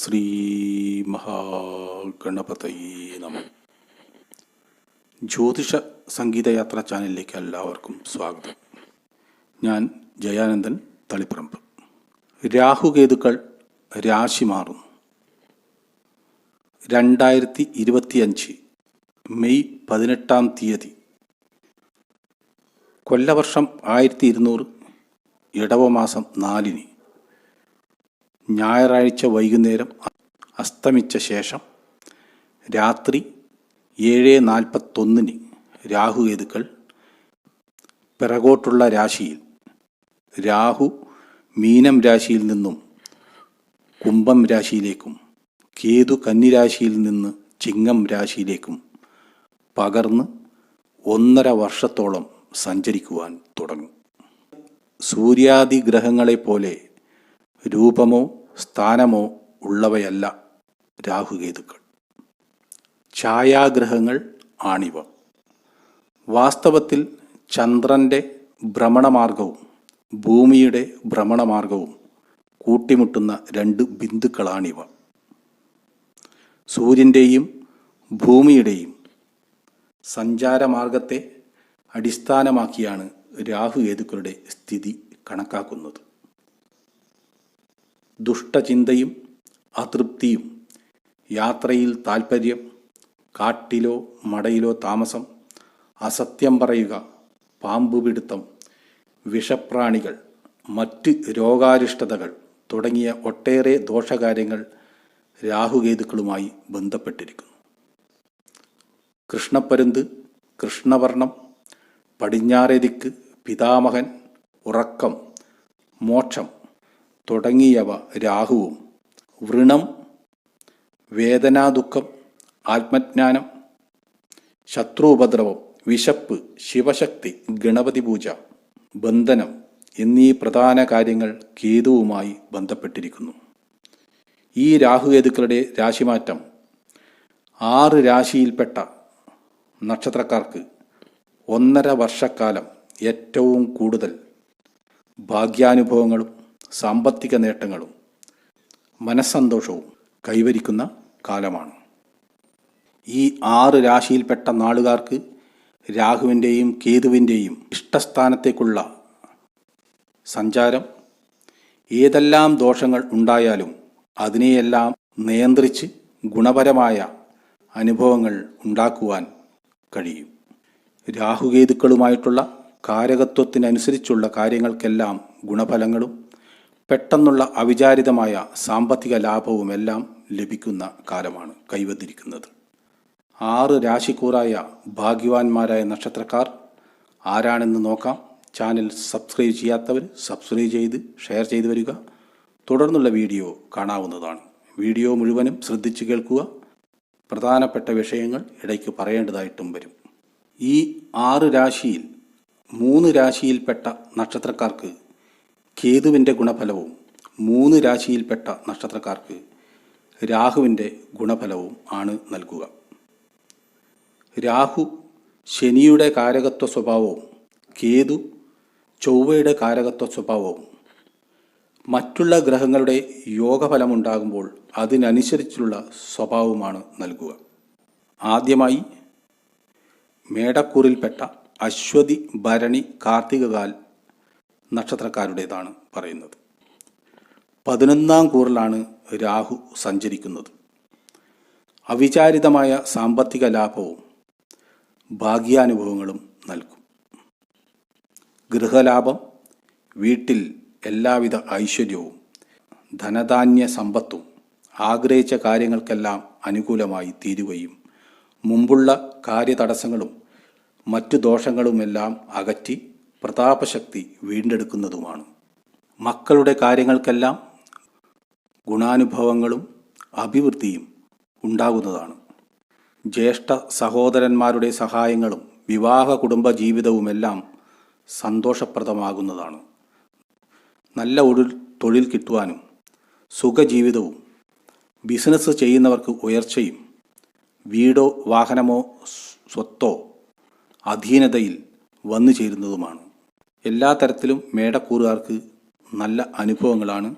ശ്രീ മഹാഗണപതയേ നമ. ജ്യോതിഷ സംഗീതയാത്ര ചാനലിലേക്ക് എല്ലാവർക്കും സ്വാഗതം. ഞാൻ ജയാനന്ദൻ തളിപ്പറമ്പ്. രാഹുകേതുക്കൾ രാശി മാറുന്നു രണ്ടായിരത്തി ഇരുപത്തിയഞ്ച് മെയ് പതിനെട്ടാം തീയതി. കൊല്ലവർഷം ആയിരത്തി ഇരുന്നൂറ് ഇടവമാസം നാലിന്. ഞായറാഴ്ച വൈകുന്നേരം അസ്തമിച്ച ശേഷം രാത്രി ഏഴ് നാൽപ്പത്തൊന്നിന് രാഹുകേതുക്കൾ പിറകോട്ടുള്ള രാശിയിൽ. രാഹു മീനം രാശിയിൽ നിന്നും കുംഭം രാശിയിലേക്കും കേതു കന്നിരാശിയിൽ നിന്ന് ചിങ്ങം രാശിയിലേക്കും പകർന്ന് ഒന്നര വർഷത്തോളം സഞ്ചരിക്കുവാൻ തുടങ്ങും. സൂര്യാദി ഗ്രഹങ്ങളെപ്പോലെ രൂപമോ സ്ഥാനമോ ഉള്ളവയല്ല രാഹുകേതുക്കൾ. ഛായാഗ്രഹങ്ങൾ ആണിവ. വാസ്തവത്തിൽ ചന്ദ്രന്റെ ഭ്രമണമാർഗവും ഭൂമിയുടെ ഭ്രമണമാർഗവും കൂട്ടിമുട്ടുന്ന രണ്ട് ബിന്ദുക്കളാണിവ. സൂര്യന്റെയും ഭൂമിയുടെയും സഞ്ചാരമാർഗത്തെ അടിസ്ഥാനമാക്കിയാണ് രാഹുകേതുക്കളുടെ സ്ഥിതി കണക്കാക്കുന്നത്. ദുഷ്ടചിന്തയും അതൃപ്തിയും യാത്രയിൽ താൽപ്പര്യം കാട്ടിലോ മടയിലോ താമസം അസത്യം പറയുക പാമ്പുപിടുത്തം വിഷപ്രാണികൾ മറ്റ് രോഗാരിഷ്ടതകൾ തുടങ്ങിയ ഒട്ടേറെ ദോഷകാര്യങ്ങൾ രാഹുകേതുക്കളുമായി ബന്ധപ്പെട്ടിരിക്കുന്നു. കൃഷ്ണപ്പരുന്ത് കൃഷ്ണവർണം പടിഞ്ഞാറേ ദിക്ക് പിതാമഹൻ ഉറക്കം മോക്ഷം തുടങ്ങിയവ രാഹുവും. വൃണം വേദനാദുഃഖം ആത്മജ്ഞാനം ശത്രുപദ്രവം വിശപ്പ് ശിവശക്തി ഗണപതി പൂജ ബന്ധനം എന്നീ പ്രധാന കാര്യങ്ങൾ കേതുവുമായി ബന്ധപ്പെട്ടിരിക്കുന്നു. ഈ രാഹുകേതുക്കളുടെ രാശിമാറ്റം ആറ് രാശിയിൽപ്പെട്ട നക്ഷത്രക്കാർക്ക് ഒന്നര വർഷക്കാലം ഏറ്റവും കൂടുതൽ ഭാഗ്യാനുഭവങ്ങളും സാമ്പത്തിക നേട്ടങ്ങളും മനസ്സന്തോഷവും കൈവരിക്കുന്ന കാലമാണ്. ഈ ആറ് രാശിയിൽപ്പെട്ട നാളുകാർക്ക് രാഹുവിന്റെയും കേതുവിന്റെയും ഇഷ്ടസ്ഥാനത്തേക്കുള്ള സഞ്ചാരം ഏതെല്ലാം ദോഷങ്ങൾ ഉണ്ടായാലും അതിനെയെല്ലാം നിയന്ത്രിച്ച് ഗുണപരമായ അനുഭവങ്ങൾ ഉണ്ടാക്കുവാൻ കഴിയും. രാഹുകേതുക്കളുമായിട്ടുള്ള കാരകത്വത്തിനനുസരിച്ചുള്ള കാര്യങ്ങൾക്കെല്ലാം ഗുണഫലങ്ങളും പെട്ടെന്നുള്ള അവിചാരിതമായ സാമ്പത്തിക ലാഭവുമെല്ലാം ലഭിക്കുന്ന കാലമാണ് കൈവന്നിരിക്കുന്നത്. ആറ് രാശിക്കൂറായ ഭാഗ്യവാന്മാരായ നക്ഷത്രക്കാർ ആരാണെന്ന് നോക്കാം. ചാനൽ സബ്സ്ക്രൈബ് ചെയ്യാത്തവർ സബ്സ്ക്രൈബ് ചെയ്ത് ഷെയർ ചെയ്തു വരിക. തുടർന്നുള്ള വീഡിയോ കാണാവുന്നതാണ്. വീഡിയോ മുഴുവനും ശ്രദ്ധിച്ചു കേൾക്കുക. പ്രധാനപ്പെട്ട വിഷയങ്ങൾ ഇടയ്ക്ക് പറയേണ്ടതായിട്ടും വരും. ഈ ആറ് രാശിയിൽ മൂന്ന് രാശിയിൽപ്പെട്ട നക്ഷത്രക്കാർക്ക് കേതുവിന്റെ ഗുണഫലവും മൂന്ന് രാശിയിൽപ്പെട്ട നക്ഷത്രക്കാർക്ക് രാഹുവിന്റെ ഗുണഫലവും ആണ് നൽകുക. രാഹു ശനിയുടെ കാരകത്വ സ്വഭാവവും കേതു ചൊവ്വയുടെ കാരകത്വ സ്വഭാവവും മറ്റുള്ള ഗ്രഹങ്ങളുടെ യോഗഫലമുണ്ടാകുമ്പോൾ അതിനനുസരിച്ചുള്ള സ്വഭാവമാണ് നൽകുക. ആദ്യമായി മേടക്കൂറിൽപ്പെട്ട അശ്വതി ഭരണി കാർത്തികകാൽ നക്ഷത്രക്കാരുടേതാണ് പറയുന്നത്. പതിനൊന്നാം കൂറിലാണ് രാഹു സഞ്ചരിക്കുന്നത്. അവിചാരിതമായ സാമ്പത്തിക ലാഭവും ഭാഗ്യാനുഭവങ്ങളും നൽകും. ഗൃഹലാഭം വീട്ടിൽ എല്ലാവിധ ഐശ്വര്യവും ധനധാന്യ സമ്പത്തും ആഗ്രഹിച്ച കാര്യങ്ങൾക്കെല്ലാം അനുകൂലമായി തീരുകയും മുമ്പുള്ള കാര്യതടസ്സങ്ങളും മറ്റു ദോഷങ്ങളുമെല്ലാം അകറ്റി പ്രതാപശക്തി വീണ്ടെടുക്കുന്നതുമാണ്. മക്കളുടെ കാര്യങ്ങൾക്കെല്ലാം ഗുണാനുഭവങ്ങളും അഭിവൃദ്ധിയും ഉണ്ടാകുന്നതാണ്. ജ്യേഷ്ഠ സഹോദരന്മാരുടെ സഹായങ്ങളും വിവാഹ കുടുംബ ജീവിതവുമെല്ലാം സന്തോഷപ്രദമാകുന്നതാണ്. നല്ല ഒരു തൊഴിൽ കിട്ടുവാനും സുഖജീവിതവും ബിസിനസ് ചെയ്യുന്നവർക്ക് ഉയർച്ചയും വീടോ വാഹനമോ സ്വത്തോ അധീനതയിൽ വന്നു ചേരുന്നതുമാണ് എല്ലാ തരത്തിലും മേടക്കൂറുകാർക്ക് നല്ല അനുഭവങ്ങളാണ്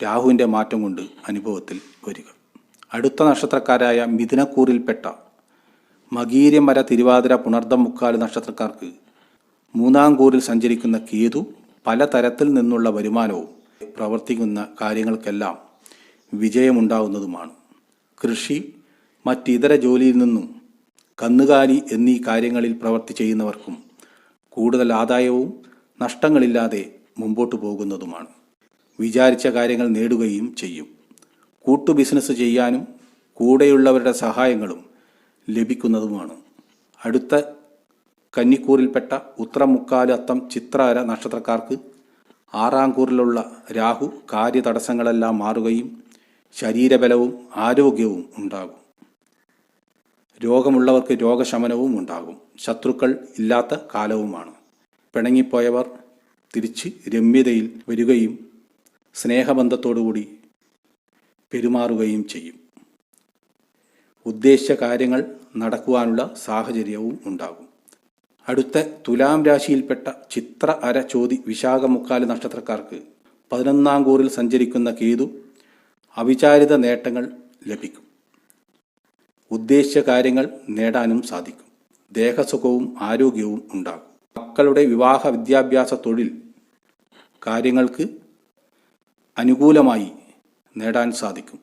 രാഹുവിന്റെ മാറ്റം കൊണ്ട് അനുഭവത്തിൽ വരിക. അടുത്ത നക്ഷത്രക്കാരായ മിഥുനക്കൂറിൽപ്പെട്ട മകീര്യം തിരുവാതിര പുണർദം മുക്കാൽ നക്ഷത്രക്കാർക്ക് മൂന്നാം കൂറിൽ സഞ്ചരിക്കുന്ന കേതു പലതരത്തിൽ നിന്നുള്ള വരുമാനവും പ്രവർത്തിക്കുന്ന കാര്യങ്ങൾക്കെല്ലാം വിജയമുണ്ടാകുന്നതുമാണ് കൃഷി മറ്റിതര ജോലിയിൽ നിന്നും കന്നുകാലി എന്നീ കാര്യങ്ങളിൽ പ്രവർത്തി ചെയ്യുന്നവർക്കും കൂടുതൽ ആദായവും നഷ്ടങ്ങളില്ലാതെ മുമ്പോട്ട് പോകുന്നതുമാണ്. വിചാരിച്ച കാര്യങ്ങൾ നേടുകയും ചെയ്യും. കൂട്ടു ബിസിനസ് ചെയ്യാനും കൂടെയുള്ളവരുടെ സഹായങ്ങളും ലഭിക്കുന്നതുമാണ്. അടുത്ത കന്നിക്കൂറിൽപ്പെട്ട ഉത്രമുക്കാൽ അത്തം ചിത്രാര നക്ഷത്രക്കാർക്ക് ആറാം കൂറിലുള്ള രാഹു കാര്യതടസ്സങ്ങളെല്ലാം മാറുകയും ശരീരബലവും ആരോഗ്യവും ഉണ്ടാകും. രോഗമുള്ളവർക്ക് രോഗശമനവും ഉണ്ടാകും. ശത്രുക്കൾ ഇല്ലാത്ത കാലവുമാണ്. പിണങ്ങിപ്പോയവർ തിരിച്ച് രമ്യതയിൽ വരികയും സ്നേഹബന്ധത്തോടുകൂടി പെരുമാറുകയും ചെയ്യും. ഉദ്ദേശ കാര്യങ്ങൾ നടക്കുവാനുള്ള സാഹചര്യവും ഉണ്ടാകും. അടുത്ത തുലാം രാശിയിൽപ്പെട്ട ചിത്ര അര ചോതി വിശാഖ നക്ഷത്രക്കാർക്ക് പതിനൊന്നാം കൂറിൽ സഞ്ചരിക്കുന്ന കേതു അവിചാരിത നേട്ടങ്ങൾ ലഭിക്കും. ഉദ്ദേശിച്ച കാര്യങ്ങൾ നേടാനും സാധിക്കും. ദേഹസുഖവും ആരോഗ്യവും ഉണ്ടാകും. മക്കളുടെ വിവാഹ വിദ്യാഭ്യാസ തൊഴിൽ കാര്യങ്ങൾക്ക് അനുകൂലമായി നേടാൻ സാധിക്കും.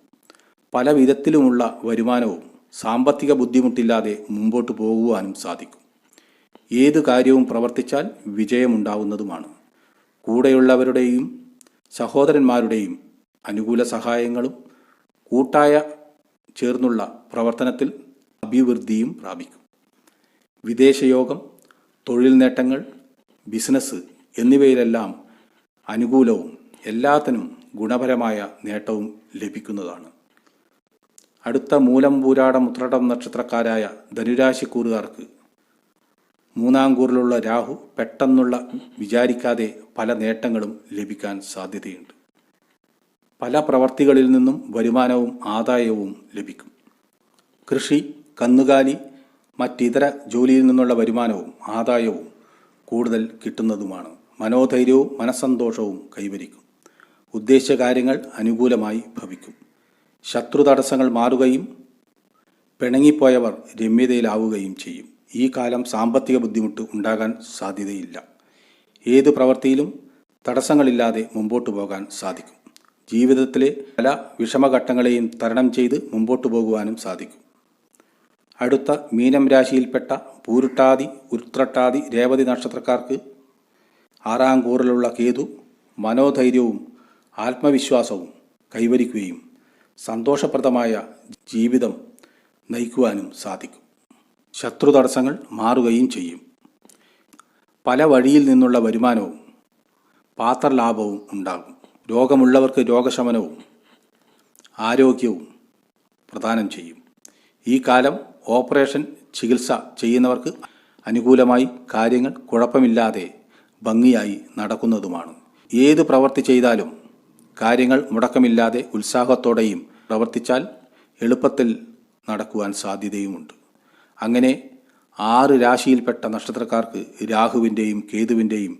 പല വിധത്തിലുമുള്ള വരുമാനവും സാമ്പത്തിക ബുദ്ധിമുട്ടില്ലാതെ മുമ്പോട്ട് പോകുവാനും സാധിക്കും. ഏത് കാര്യവും പ്രവർത്തിച്ചാൽ വിജയമുണ്ടാവുന്നതുമാണ്. കൂടെയുള്ളവരുടെയും സഹോദരന്മാരുടെയും അനുകൂല സഹായങ്ങളും കൂട്ടായ ചേർന്നുള്ള പ്രവർത്തനത്തിൽ അഭിവൃദ്ധിയും പ്രാപിക്കും. വിദേശയോഗം തൊഴിൽ നേട്ടങ്ങൾ ബിസിനസ് എന്നിവയിലെല്ലാം അനുകൂലവും എല്ലാത്തിനും ഗുണപരമായ നേട്ടവും ലഭിക്കുന്നതാണ്. അടുത്ത മൂലം പൂരാട മുത്രടം നക്ഷത്രക്കാരായ ധനുരാശിക്കൂറുകാർക്ക് മൂന്നാം കൂറിലുള്ള രാഹു പെട്ടെന്നുള്ള വിചാരിക്കാതെ പല നേട്ടങ്ങളും ലഭിക്കാൻ സാധ്യതയുണ്ട്. പല പ്രവർത്തികളിൽ നിന്നും വരുമാനവും ആദായവും ലഭിക്കും. കൃഷി കന്നുകാലി മറ്റിതര ജോലിയിൽ നിന്നുള്ള വരുമാനവും ആദായവും കൂടുതൽ കിട്ടുന്നതുമാണ്. മനോധൈര്യവും മനസ്സന്തോഷവും കൈവരിക്കും. ഉദ്ദേശ കാര്യങ്ങൾ അനുകൂലമായി ഭവിക്കും. ശത്രു തടസ്സങ്ങൾ മാറുകയും പിണങ്ങിപ്പോയവർ രമ്യതയിലാവുകയും ചെയ്യും. ഈ കാലം സാമ്പത്തിക ബുദ്ധിമുട്ട് ഉണ്ടാകാൻ സാധ്യതയില്ല. ഏത് പ്രവൃത്തിയിലും തടസ്സങ്ങളില്ലാതെ മുമ്പോട്ട് പോകാൻ സാധിക്കും. ജീവിതത്തിലെ പല വിഷമഘട്ടങ്ങളെയും തരണം ചെയ്ത് മുമ്പോട്ട് പോകുവാനും സാധിക്കും. അടുത്ത മീനം രാശിയിൽപ്പെട്ട പൂരുട്ടാതി ഉത്രട്ടാതി രേവതി നക്ഷത്രക്കാർക്ക് ആറാം കൂറിലുള്ള കേതു മനോധൈര്യവും ആത്മവിശ്വാസവും കൈവരിക്കുകയും സന്തോഷപ്രദമായ ജീവിതം നയിക്കുവാനും സാധിക്കും. ശത്രു തടസ്സങ്ങൾ മാറുകയും ചെയ്യും. പല വഴിയിൽ നിന്നുള്ള വരുമാനവും പാത്രലാഭവും ഉണ്ടാകും. രോഗമുള്ളവർക്ക് രോഗശമനവും ആരോഗ്യവും പ്രദാനം ചെയ്യും. ഈ കാലം ഓപ്പറേഷൻ ചികിത്സ ചെയ്യുന്നവർക്ക് അനുകൂലമായി കാര്യങ്ങൾ കുഴപ്പമില്ലാതെ ഭംഗിയായി നടക്കുന്നതുമാണ്. ഏത് പ്രവൃത്തി ചെയ്താലും കാര്യങ്ങൾ മുടക്കമില്ലാതെ ഉത്സാഹത്തോടെയും പ്രവർത്തിച്ചാൽ എളുപ്പത്തിൽ നടക്കുവാൻ സാധ്യതയുമുണ്ട്. അങ്ങനെ ആറ് രാശിയിൽപ്പെട്ട നക്ഷത്രക്കാർക്ക് രാഹുവിന്റെയും കേതുവിന്റെയും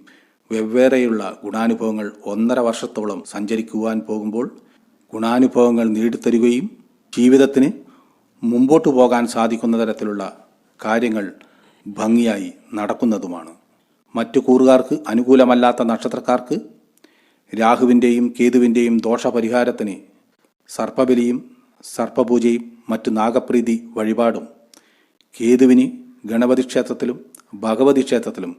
വെവ്വേറെയുള്ള ഗുണാനുഭവങ്ങൾ ഒന്നര വർഷത്തോളം സഞ്ചരിക്കുവാൻ പോകുമ്പോൾ ഗുണാനുഭവങ്ങൾ നേടിത്തരുകയും ജീവിതത്തിന് മുമ്പോട്ട് പോകാൻ സാധിക്കുന്ന തരത്തിലുള്ള കാര്യങ്ങൾ ഭംഗിയായി നടക്കുന്നതുമാണ്. മറ്റു കൂറുകാർക്ക് അനുകൂലമല്ലാത്ത നക്ഷത്രക്കാർക്ക് രാഹുവിന്റെയും കേതുവിന്റെയും ദോഷപരിഹാരത്തിന് സർപ്പബലിയും സർപ്പപൂജയും മറ്റു നാഗപ്രീതി വഴിപാടും കേതുവിന് ഗണപതി ക്ഷേത്രത്തിലും ഭഗവതി ക്ഷേത്രത്തിലും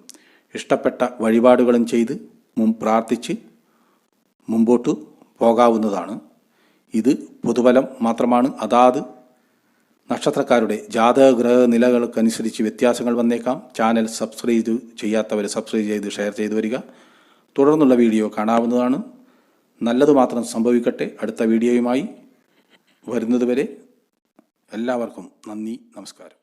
ഇഷ്ടപ്പെട്ട വഴിപാടുകളും ചെയ്ത് മുൻ പ്രാർത്ഥിച്ച് മുമ്പോട്ട് പോകാവുന്നതാണ്. ഇത് പൊതുബലം മാത്രമാണ്. അതാത് നക്ഷത്രക്കാരുടെ ജാതക ഗ്രഹ നിലകൾക്കനുസരിച്ച് വ്യത്യാസങ്ങൾ വന്നേക്കാം. ചാനൽ സബ്സ്ക്രൈബ് ചെയ്യാത്തവർ സബ്സ്ക്രൈബ് ചെയ്ത് ഷെയർ ചെയ്തു വരിക. തുടർന്നുള്ള വീഡിയോ കാണാവുന്നതാണ്. നല്ലത് മാത്രം സംഭവിക്കട്ടെ. അടുത്ത വീഡിയോയുമായി വരുന്നതുവരെ എല്ലാവർക്കും നന്ദി നമസ്കാരം.